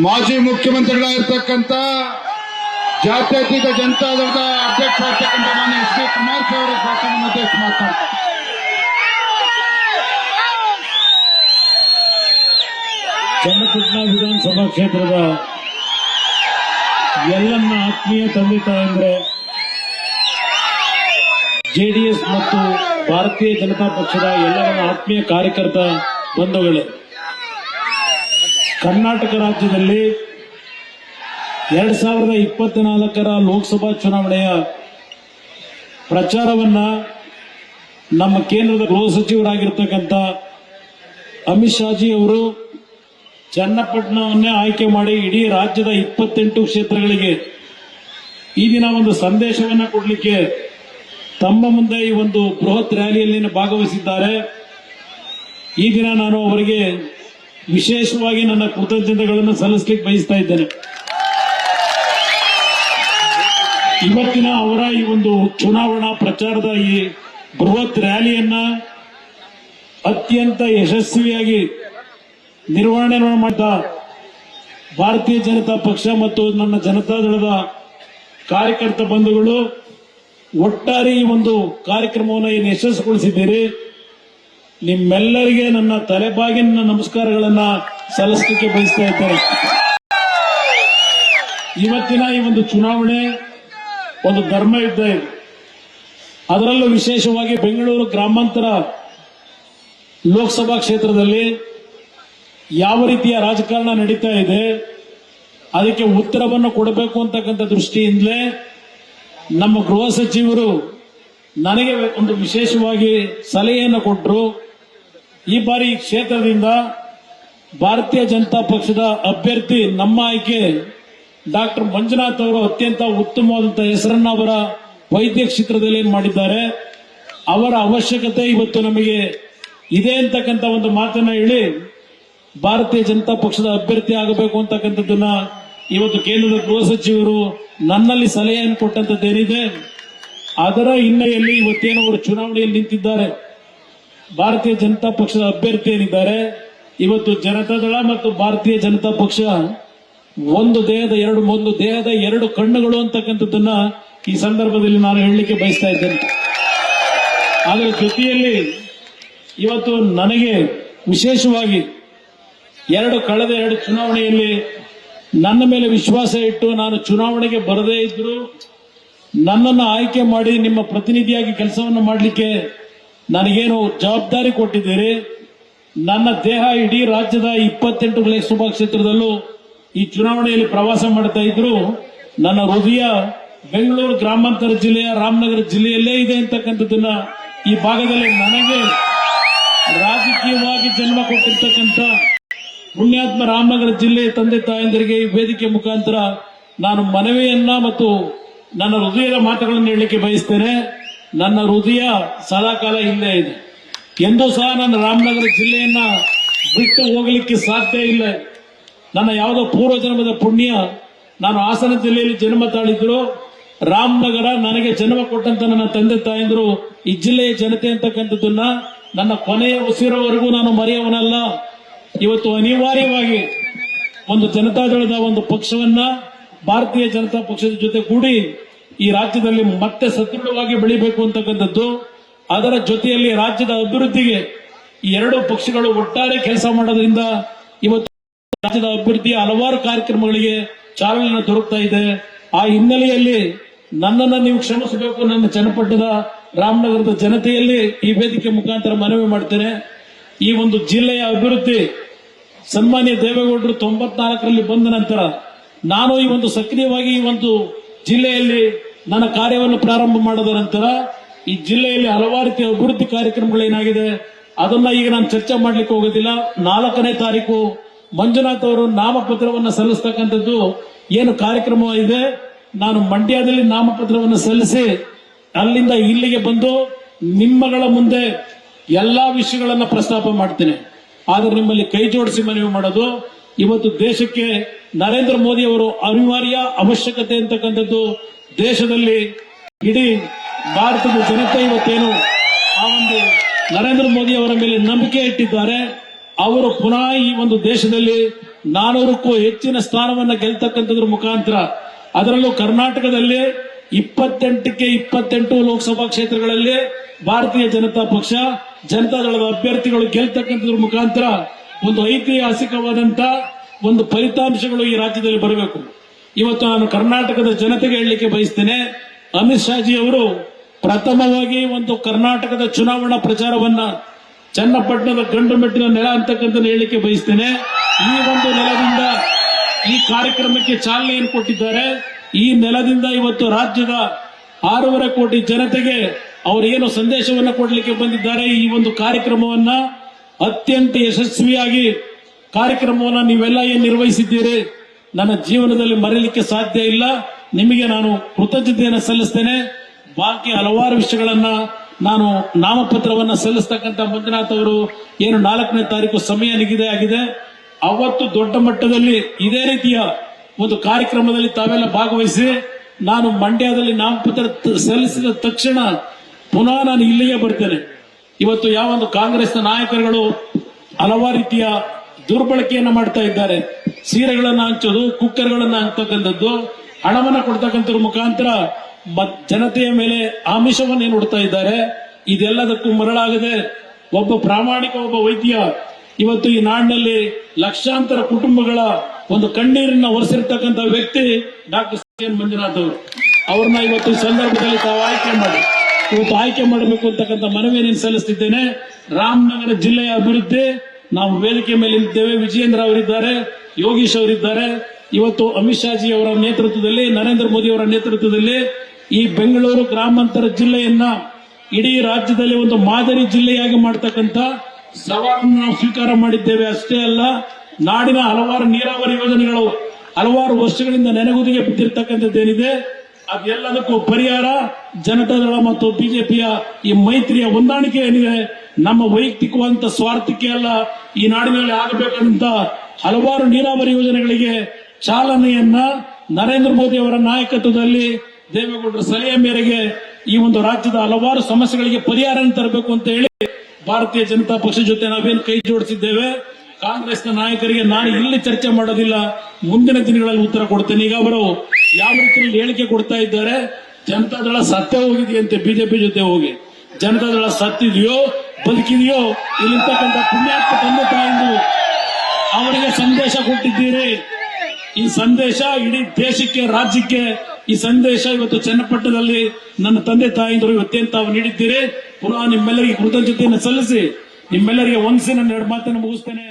ಮಾಜಿ ಮುಖ್ಯಮಂತ್ರಿಗಳಾಗಿರ್ತಕ್ಕಂಥ ಜಾತ್ಯತೀತ ಜನತಾದಳದ ಅಧ್ಯಕ್ಷರಾಗಿರ್ತಕ್ಕಂಥ ಮಾನ್ಯ ಎಚ್ ಡಿ ಕುಮಾರಸ್ವಾಮಿ ಅವರ ಭಾಷಣವನ್ನು ಉದ್ದೇಶ ವಿಧಾನಸಭಾ ಕ್ಷೇತ್ರದ ಎಲ್ಲನ್ನ ಆತ್ಮೀಯ ತಂದೆ ತಾಯಂದ್ರೆ ಜೆಡಿಎಸ್ ಮತ್ತು ಭಾರತೀಯ ಜನತಾ ಪಕ್ಷದ ಎಲ್ಲರನ್ನ ಆತ್ಮೀಯ ಕಾರ್ಯಕರ್ತ ಬಂಧುಗಳೇ. ಕರ್ನಾಟಕ ರಾಜ್ಯದಲ್ಲಿ ಎರಡ್ ಸಾವಿರದ ಇಪ್ಪತ್ನಾಲ್ಕರ ಲೋಕಸಭಾ ಚುನಾವಣೆಯ ಪ್ರಚಾರವನ್ನ ನಮ್ಮ ಕೇಂದ್ರದ ಗೃಹ ಸಚಿವರಾಗಿರ್ತಕ್ಕಂಥ ಅಮಿತ್ ಶಾಜಿ ಅವರು ಚನ್ನಪಟ್ಟಣವನ್ನೇ ಆಯ್ಕೆ ಮಾಡಿ ಇಡೀ ರಾಜ್ಯದ ಇಪ್ಪತ್ತೆಂಟು ಕ್ಷೇತ್ರಗಳಿಗೆ ಈ ದಿನ ಒಂದು ಸಂದೇಶವನ್ನ ಕೊಡಲಿಕ್ಕೆ ತಮ್ಮ ಮುಂದೆ ಈ ಒಂದು ಬೃಹತ್ ರ್ಯಾಲಿಯಲ್ಲಿ ಭಾಗವಹಿಸಿದ್ದಾರೆ. ಈ ದಿನ ನಾನು ಅವರಿಗೆ ವಿಶೇಷವಾಗಿ ನನ್ನ ಕೃತಜ್ಞತೆಗಳನ್ನು ಸಲ್ಲಿಸಲಿಕ್ಕೆ ಬಯಸ್ತಾ ಇದ್ದೇನೆ. ಇವತ್ತಿನ ಅವರ ಈ ಒಂದು ಚುನಾವಣಾ ಪ್ರಚಾರದ ಈ ಬೃಹತ್ ರ್ಯಾಲಿಯನ್ನ ಅತ್ಯಂತ ಯಶಸ್ವಿಯಾಗಿ ನಿರ್ವಹಣೆ ಮಾಡಿದ ಭಾರತೀಯ ಜನತಾ ಪಕ್ಷ ಮತ್ತು ನನ್ನ ಜನತಾದಳದ ಕಾರ್ಯಕರ್ತ ಬಂಧುಗಳು, ಒಟ್ಟಾರೆ ಈ ಒಂದು ಕಾರ್ಯಕ್ರಮವನ್ನು ಏನು ಯಶಸ್ಸುಗೊಳಿಸಿದ್ದೀರಿ ನಿಮ್ಮೆಲ್ಲರಿಗೆ ನನ್ನ ತಲೆಬಾಗಿನ ನಮಸ್ಕಾರಗಳನ್ನ ಸಲ್ಲಿಸಲಿಕ್ಕೆ ಬಯಸ್ತಾ ಇದ್ದೇನೆ. ಇವತ್ತಿನ ಈ ಒಂದು ಚುನಾವಣೆ ಒಂದು ಧರ್ಮ ಯುದ್ಧ ಇದೆ ಅದರಲ್ಲೂ ವಿಶೇಷವಾಗಿ ಬೆಂಗಳೂರು ಗ್ರಾಮಾಂತರ ಲೋಕಸಭಾ ಕ್ಷೇತ್ರದಲ್ಲಿ ಯಾವ ರೀತಿಯ ರಾಜಕಾರಣ ನಡೀತಾ ಇದೆ, ಅದಕ್ಕೆ ಉತ್ತರವನ್ನು ಕೊಡಬೇಕು ಅಂತಕ್ಕಂಥ ದೃಷ್ಟಿಯಿಂದಲೇ ನಮ್ಮ ಗೃಹ ಸಚಿವರು ನನಗೆ ಒಂದು ವಿಶೇಷವಾಗಿ ಸಲಹೆಯನ್ನು ಕೊಟ್ಟರು ಈ ಬಾರಿ ಕ್ಷೇತ್ರದಿಂದ ಭಾರತೀಯ ಜನತಾ ಪಕ್ಷದ ಅಭ್ಯರ್ಥಿ ನಮ್ಮ ಆಯ್ಕೆ ಡಾಕ್ಟರ್ ಮಂಜುನಾಥ್ ಅವರು ಅತ್ಯಂತ ಉತ್ತಮವಾದಂತಹ ಹೆಸರನ್ನ ಅವರ ವೈದ್ಯ ಕ್ಷೇತ್ರದಲ್ಲಿ ಏನ್ ಮಾಡಿದ್ದಾರೆ, ಅವರ ಅವಶ್ಯಕತೆ ಇವತ್ತು ನಮಗೆ ಇದೆ ಅಂತಕ್ಕಂಥ ಒಂದು ಮಾತನ್ನ ಹೇಳಿ ಭಾರತೀಯ ಜನತಾ ಪಕ್ಷದ ಅಭ್ಯರ್ಥಿ ಆಗಬೇಕು ಅಂತಕ್ಕಂಥದ್ದನ್ನ ಇವತ್ತು ಕೇಂದ್ರದ ಗೃಹ ಸಚಿವರು ನನ್ನಲ್ಲಿ ಸಲಹೆಯನ್ನು ಕೊಟ್ಟಂತದ್ದೇನಿದೆ ಅದರ ಹಿನ್ನೆಲೆಯಲ್ಲಿ ಇವತ್ತೇನು ಅವರು ಚುನಾವಣೆಯಲ್ಲಿ ನಿಂತಿದ್ದಾರೆ. ಭಾರತೀಯ ಜನತಾ ಪಕ್ಷದ ಅಭ್ಯರ್ಥಿ ಏನಿದ್ದಾರೆ, ಇವತ್ತು ಜನತಾದಳ ಮತ್ತು ಭಾರತೀಯ ಜನತಾ ಪಕ್ಷ ಒಂದು ದೇಹದ ಎರಡು, ಒಂದು ದೇಹದ ಎರಡು ಕಣ್ಣುಗಳು ಅಂತಕ್ಕಂಥದ್ದನ್ನ ಈ ಸಂದರ್ಭದಲ್ಲಿ ನಾನು ಹೇಳಲಿಕ್ಕೆ ಬಯಸ್ತಾ ಇದ್ದೇನೆ. ಅದರ ಜೊತೆಯಲ್ಲಿ ಇವತ್ತು ನನಗೆ ವಿಶೇಷವಾಗಿ ಎರಡು ಕಳೆದ ಎರಡು ಚುನಾವಣೆಯಲ್ಲಿ ನನ್ನ ಮೇಲೆ ವಿಶ್ವಾಸ ಇಟ್ಟು ನಾನು ಚುನಾವಣೆಗೆ ಬರದೇ ಇದ್ರು ನನ್ನನ್ನು ಆಯ್ಕೆ ಮಾಡಿ ನಿಮ್ಮ ಪ್ರತಿನಿಧಿಯಾಗಿ ಕೆಲಸವನ್ನು ಮಾಡಲಿಕ್ಕೆ ನನಗೇನು ಜವಾಬ್ದಾರಿ ಕೊಟ್ಟಿದ್ದೀರಿ? ನನ್ನ ದೇಹ ಇಡೀ ರಾಜ್ಯದ ಇಪ್ಪತ್ತೆಂಟು ಲೋಕಸಭಾ ಕ್ಷೇತ್ರದಲ್ಲೂ ಈ ಚುನಾವಣೆಯಲ್ಲಿ ಪ್ರವಾಸ ಮಾಡ್ತಾ ಇದ್ರು. ನನ್ನ ಹೃದಯ ಬೆಂಗಳೂರು ಗ್ರಾಮಾಂತರ ಜಿಲ್ಲೆಯ ರಾಮನಗರ ಜಿಲ್ಲೆಯಲ್ಲೇ ಇದೆ ಅಂತಕ್ಕಂಥದ್ದನ್ನ ಈ ಭಾಗದಲ್ಲಿ ನನಗೆ ರಾಜಕೀಯವಾಗಿ ಜನ್ಮ ಕೊಟ್ಟಿರ್ತಕ್ಕಂಥ ಪುಣ್ಯಾತ್ಮ ರಾಮನಗರ ಜಿಲ್ಲೆಯ ತಂದೆ ತಾಯಂದಿರಿಗೆ ಈ ವೇದಿಕೆ ಮುಖಾಂತರ ನಾನು ಮನವಿಯನ್ನ ಮತ್ತು ನನ್ನ ಹೃದಯದ ಮಾತುಗಳನ್ನು ಹೇಳಲಿಕ್ಕೆ ಬಯಸ್ತೇನೆ. ನನ್ನ ಹೃದಯ ಸದಾಕಾಲ ಇಲ್ಲೇ ಇದೆ. ಎಂದೂ ಸಹ ನನ್ನ ರಾಮನಗರ ಜಿಲ್ಲೆಯನ್ನ ಬಿಟ್ಟು ಹೋಗಲಿಕ್ಕೆ ಸಾಧ್ಯ ಇಲ್ಲ. ನನ್ನ ಯಾವುದೋ ಪೂರ್ವ ಜನ್ಮದ ಪುಣ್ಯ ನಾನು ಹಾಸನ ಜಿಲ್ಲೆಯಲ್ಲಿ ಜನ್ಮ ತಾಳಿದ್ರು. ರಾಮನಗರ ನನಗೆ ಜನ್ಮ ಕೊಟ್ಟಂತ ನನ್ನ ತಂದೆ ತಾಯಂದಿರು ಈ ಜಿಲ್ಲೆಯ ಜನತೆ ಅಂತಕ್ಕಂಥದ್ದನ್ನ ನನ್ನ ಕೊನೆಯ ಉಸಿರೋವರೆಗೂ ನಾನು ಮರೆಯವನಲ್ಲ. ಇವತ್ತು ಅನಿವಾರ್ಯವಾಗಿ ಒಂದು ಜನತಾದಳದ ಒಂದು ಪಕ್ಷವನ್ನ ಭಾರತೀಯ ಜನತಾ ಪಕ್ಷದ ಜೊತೆ ಕೂಡಿ ಈ ರಾಜ್ಯದಲ್ಲಿ ಮತ್ತೆ ಸದೃಢವಾಗಿ ಬೆಳಿಬೇಕು ಅಂತಕ್ಕಂಥದ್ದು, ಅದರ ಜೊತೆಯಲ್ಲಿ ರಾಜ್ಯದ ಅಭಿವೃದ್ಧಿಗೆ ಈ ಎರಡು ಪಕ್ಷಗಳು ಒಟ್ಟಾರೆ ಕೆಲಸ ಮಾಡೋದ್ರಿಂದ ಇವತ್ತು ರಾಜ್ಯದ ಅಭಿವೃದ್ಧಿಯ ಹಲವಾರು ಕಾರ್ಯಕ್ರಮಗಳಿಗೆ ಚಾಲನೆ ದೊರಕ್ತಾ ಇದೆ. ಆ ಹಿನ್ನೆಲೆಯಲ್ಲಿ ನನ್ನನ್ನು ನೀವು ಕ್ಷಮಿಸಬೇಕು. ನನ್ನ ಚನ್ನಪಟ್ಟಣದ ರಾಮನಗರದ ಜನತೆಯಲ್ಲಿ ಈ ವೇದಿಕೆ ಮುಖಾಂತರ ಮನವಿ ಮಾಡ್ತೇನೆ. ಈ ಒಂದು ಜಿಲ್ಲೆಯ ಅಭಿವೃದ್ಧಿ ಸನ್ಮಾನ್ಯ ದೇವೇಗೌಡರು ತೊಂಬತ್ನಾಲ್ಕರಲ್ಲಿ ಬಂದ ನಂತರ ನಾನು ಈ ಒಂದು ಸಕ್ರಿಯವಾಗಿ ಈ ಒಂದು ಜಿಲ್ಲೆಯಲ್ಲಿ ನನ್ನ ಕಾರ್ಯವನ್ನು ಪ್ರಾರಂಭ ಮಾಡಿದ ನಂತರ ಈ ಜಿಲ್ಲೆಯಲ್ಲಿ ಹಲವಾರು ರೀತಿಯ ಅಭಿವೃದ್ಧಿ ಕಾರ್ಯಕ್ರಮಗಳೇನಾಗಿದೆ ಅದನ್ನ ಈಗ ನಾನು ಚರ್ಚೆ ಮಾಡ್ಲಿಕ್ಕೆ ಹೋಗೋದಿಲ್ಲ. ನಾಲ್ಕನೇ ತಾರೀಕು ಮಂಜುನಾಥ್ ಅವರು ನಾಮಪತ್ರವನ್ನು ಸಲ್ಲಿಸ್ತಕ್ಕಂಥದ್ದು ಏನು ಕಾರ್ಯಕ್ರಮ ಇದೆ ನಾನು ಮಂಡ್ಯದಲ್ಲಿ ನಾಮಪತ್ರವನ್ನು ಸಲ್ಲಿಸಿ ಅಲ್ಲಿಂದ ಇಲ್ಲಿಗೆ ಬಂದು ನಿಮ್ಮಗಳ ಮುಂದೆ ಎಲ್ಲಾ ವಿಷಯಗಳನ್ನ ಪ್ರಸ್ತಾಪ ಮಾಡ್ತೇನೆ. ಆದ್ರೆ ನಿಮ್ಮಲ್ಲಿ ಕೈ ಜೋಡಿಸಿ ಮನವಿ ಮಾಡೋದು, ಇವತ್ತು ದೇಶಕ್ಕೆ ನರೇಂದ್ರ ಮೋದಿ ಅವರು ಅನಿವಾರ್ಯ ಅವಶ್ಯಕತೆ ಅಂತಕ್ಕಂಥದ್ದು ದೇಶದಲ್ಲಿ ಇಡೀ ಭಾರತದ ಜನತೆ ಇವತ್ತೇನು ಆ ಒಂದು ನರೇಂದ್ರ ಮೋದಿ ಅವರ ಮೇಲೆ ನಂಬಿಕೆ ಇಟ್ಟಿದ್ದಾರೆ. ಅವರು ಪುನಃ ಈ ಒಂದು ದೇಶದಲ್ಲಿ ನಾನೂರಕ್ಕೂ ಹೆಚ್ಚಿನ ಸ್ಥಾನವನ್ನು ಗೆಲ್ತಕ್ಕಂಥದ್ರ ಮುಖಾಂತರ ಅದರಲ್ಲೂ ಕರ್ನಾಟಕದಲ್ಲಿ ಇಪ್ಪತ್ತೆಂಟಕ್ಕೆ ಇಪ್ಪತ್ತೆಂಟು ಲೋಕಸಭಾ ಕ್ಷೇತ್ರಗಳಲ್ಲಿ ಭಾರತೀಯ ಜನತಾ ಪಕ್ಷ ಜನತಾದಳದ ಅಭ್ಯರ್ಥಿಗಳು ಗೆಲ್ತಕ್ಕಂಥದ್ರ ಮುಖಾಂತರ ಒಂದು ಐತಿಹಾಸಿಕವಾದಂತ ಒಂದು ಫಲಿತಾಂಶಗಳು ಈ ರಾಜ್ಯದಲ್ಲಿ ಬರಬೇಕು. ಇವತ್ತು ನಾನು ಕರ್ನಾಟಕದ ಜನತೆಗೆ ಹೇಳಲಿಕ್ಕೆ ಬಯಸ್ತೇನೆ, ಅಮಿತ್ ಶಾಜಿ ಅವರು ಪ್ರಥಮವಾಗಿ ಒಂದು ಕರ್ನಾಟಕದ ಚುನಾವಣಾ ಪ್ರಚಾರವನ್ನ ಚನ್ನಪಟ್ಟಣದ ಗಂಡು ಮೆಟ್ಟಿನ ನೆಲ ಅಂತಕ್ಕಂಥ ಹೇಳಲಿಕ್ಕೆ ಬಯಸ್ತೇನೆ. ಈ ಒಂದು ನೆಲದಿಂದ ಈ ಕಾರ್ಯಕ್ರಮಕ್ಕೆ ಚಾಲನೆಯನ್ನು ಕೊಟ್ಟಿದ್ದಾರೆ. ಈ ನೆಲದಿಂದ ಇವತ್ತು ರಾಜ್ಯದ ಆರೂವರೆ ಕೋಟಿ ಜನತೆಗೆ ಅವರು ಏನು ಸಂದೇಶವನ್ನ ಕೊಡಲಿಕ್ಕೆ ಬಂದಿದ್ದಾರೆ ಈ ಒಂದು ಕಾರ್ಯಕ್ರಮವನ್ನ ಅತ್ಯಂತ ಯಶಸ್ವಿಯಾಗಿ ಕಾರ್ಯಕ್ರಮವನ್ನ ನೀವೆಲ್ಲ ಏನು ನಿರ್ವಹಿಸಿದ್ದೀರಿ? ನನ್ನ ಜೀವನದಲ್ಲಿ ಮರೆಯಲಿಕ್ಕೆ ಸಾಧ್ಯ ಇಲ್ಲ. ನಿಮಗೆ ನಾನು ಕೃತಜ್ಞತೆಯನ್ನು ಸಲ್ಲಿಸ್ತೇನೆ. ಬಾಕಿ ಹಲವಾರು ವಿಷಯಗಳನ್ನ ನಾನು ನಾಮಪತ್ರವನ್ನ ಸಲ್ಲಿಸ್ತಕ್ಕಂಥ ಮಂಜುನಾಥ್ ಅವರು ಏನು ನಾಲ್ಕನೇ ತಾರೀಕು ಸಮಯ ನಿಗದಿ ಆಗಿದೆ. ಅವತ್ತು ದೊಡ್ಡ ಮಟ್ಟದಲ್ಲಿ ಇದೇ ರೀತಿಯ ಒಂದು ಕಾರ್ಯಕ್ರಮದಲ್ಲಿ ತಾವೆಲ್ಲ ಭಾಗವಹಿಸಿ ನಾನು ಮಂಡ್ಯದಲ್ಲಿ ನಾಮಪತ್ರ ಸಲ್ಲಿಸಿದ ತಕ್ಷಣ ಪುನಃ ನಾನು ಇಲ್ಲಿಗೆ ಬರ್ತೇನೆ. ಇವತ್ತು ಯಾವ ಒಂದು ಕಾಂಗ್ರೆಸ್ನ ನಾಯಕರುಗಳು ಹಲವಾರು ರೀತಿಯ ದುರ್ಬಳಕೆಯನ್ನ ಮಾಡ್ತಾ ಇದ್ದಾರೆ. ಸೀರೆಗಳನ್ನ ಹಂಚೋದು, ಕುಕ್ಕರ್ಗಳನ್ನ ಹಂಚತಕ್ಕಂಥದ್ದು, ಹಣವನ್ನ ಕೊಡ್ತಕ್ಕಂಥವ್ರ ಮುಖಾಂತರ ಜನತೆಯ ಮೇಲೆ ಆಮಿಷವನ್ನೇ ನೋಡ್ತಾ ಇದ್ದಾರೆ. ಇದೆಲ್ಲದಕ್ಕೂ ಮರಳಾಗದೆ ಒಬ್ಬ ಪ್ರಾಮಾಣಿಕ, ಒಬ್ಬ ವೈದ್ಯ ಇವತ್ತು ಈ ನಾಡಿನಲ್ಲಿ ಲಕ್ಷಾಂತರ ಕುಟುಂಬಗಳ ಒಂದು ಕಣ್ಣೀರನ್ನ ಒರೆಸಿರ್ತಕ್ಕಂಥ ವ್ಯಕ್ತಿ ಡಾಕ್ಟರ್ ಸಿ ಎನ್ ಮಂಜುನಾಥ್ ಅವರು. ಅವ್ರನ್ನ ಇವತ್ತು ಈ ಸಂದರ್ಭದಲ್ಲಿ ತಾವು ಆಯ್ಕೆ ಮಾಡಿ, ಇವತ್ತು ಆಯ್ಕೆ ಮಾಡಬೇಕು ಅಂತಕ್ಕಂಥ ಮನವಿಯನ್ನು ಸಲ್ಲಿಸ್ತಿದ್ದೇನೆ. ರಾಮನಗರ ಜಿಲ್ಲೆಯ ಅಭಿವೃದ್ಧಿ ನಾವು ವೇದಿಕೆ ಮೇಲೆ ಇದ್ದೇವೆ ವಿಜಯೇಂದ್ರ ಅವರಿದ್ದಾರೆ, ಯೋಗೀಶ್ ಅವರಿದ್ದಾರೆ. ಇವತ್ತು ಅಮಿತ್ ಶಾಜಿ ಅವರ ನೇತೃತ್ವದಲ್ಲಿ, ನರೇಂದ್ರ ಮೋದಿ ಅವರ ನೇತೃತ್ವದಲ್ಲಿ ಈ ಬೆಂಗಳೂರು ಗ್ರಾಮಾಂತರ ಜಿಲ್ಲೆಯನ್ನ ಇಡೀ ರಾಜ್ಯದಲ್ಲಿ ಒಂದು ಮಾದರಿ ಜಿಲ್ಲೆಯಾಗಿ ಮಾಡ್ತಕ್ಕಂಥ ಸವಾಲನ್ನು ನಾವು ಸ್ವೀಕಾರ ಮಾಡಿದ್ದೇವೆ. ಅಷ್ಟೇ ಅಲ್ಲ, ನಾಡಿನ ಹಲವಾರು ನೀರಾವರಿ ಯೋಜನೆಗಳು ಹಲವಾರು ವರ್ಷಗಳಿಂದ ನೆನೆಗುದಿಗೆ ಬಿದ್ದಿರ್ತಕ್ಕಂಥದ್ದೇನಿದೆ ಅದೆಲ್ಲದಕ್ಕೂ ಪರಿಹಾರ ಜನತಾದಳ ಮತ್ತು ಬಿಜೆಪಿಯ ಈ ಮೈತ್ರಿಯ ಹೊಂದಾಣಿಕೆ ಏನಿದೆ, ನಮ್ಮ ವೈಯಕ್ತಿಕವಾದಂತ ಸ್ವಾರ್ಥಕ್ಕೆ ಅಲ್ಲ ಈ ನಾಡಿನಲ್ಲಿ ಆಗಬೇಕಂತ ಹಲವಾರು ನೀರಾವರಿ ಯೋಜನೆಗಳಿಗೆ ಚಾಲನೆಯನ್ನ ನರೇಂದ್ರ ಮೋದಿ ಅವರ ನಾಯಕತ್ವದಲ್ಲಿ ದೇವೇಗೌಡರ ಸಲಹೆ ಮೇರೆಗೆ ಈ ಒಂದು ರಾಜ್ಯದ ಹಲವಾರು ಸಮಸ್ಯೆಗಳಿಗೆ ಪರಿಹಾರ ತರಬೇಕು ಅಂತ ಹೇಳಿ ಭಾರತೀಯ ಜನತಾ ಪಕ್ಷ ಜೊತೆ ನಾವೇನು ಕೈ ಜೋಡಿಸಿದ್ದೇವೆ. ಕಾಂಗ್ರೆಸ್ನ ನಾಯಕರಿಗೆ ನಾನು ಇಲ್ಲಿ ಚರ್ಚೆ ಮಾಡೋದಿಲ್ಲ. ಮುಂದಿನ ದಿನಗಳಲ್ಲಿ ಉತ್ತರ ಕೊಡ್ತೇನೆ. ಈಗ ಅವರು ಯಾವ ರೀತಿಯಲ್ಲಿ ಹೇಳಿಕೆ ಕೊಡ್ತಾ ಇದ್ದಾರೆ? ಜನತಾದಳ ಸತ್ಯ ಹೋಗಿದೆಯಂತೆ, ಬಿಜೆಪಿ ಜೊತೆ ಹೋಗಿ. ಜನತಾದಳ ಸತ್ತಿದೆಯೋ ಬದುಕಿದೆಯೋ ಇಲ್ಲಿರ್ತಕ್ಕಂಥ ಪುಣ್ಯಾತ್ಮ ತಂದೆ ತಾಯಿಂದು ಅವರಿಗೆ ಸಂದೇಶ ಕೊಟ್ಟಿದ್ದೀರಿ. ಈ ಸಂದೇಶ ಇಡೀ ದೇಶಕ್ಕೆ, ರಾಜ್ಯಕ್ಕೆ ಈ ಸಂದೇಶ ಇವತ್ತು ಚನ್ನಪಟ್ಟಣದಲ್ಲಿ ನನ್ನ ತಂದೆ ತಾಯಿಂದರು ಇವತ್ತೇನು ತಾವು ನೀಡಿದ್ದೀರಿ? ಪುನಃ ನಿಮ್ಮೆಲ್ಲರಿಗೆ ಕೃತಜ್ಞತೆಯನ್ನು ಸಲ್ಲಿಸಿ, ನಿಮ್ಮೆಲ್ಲರಿಗೆ ಒಂದ್ಸಿ ನನ್ನ ಎರಡು ಮಾತನ್ನು ಮುಗಿಸ್ತೇನೆ.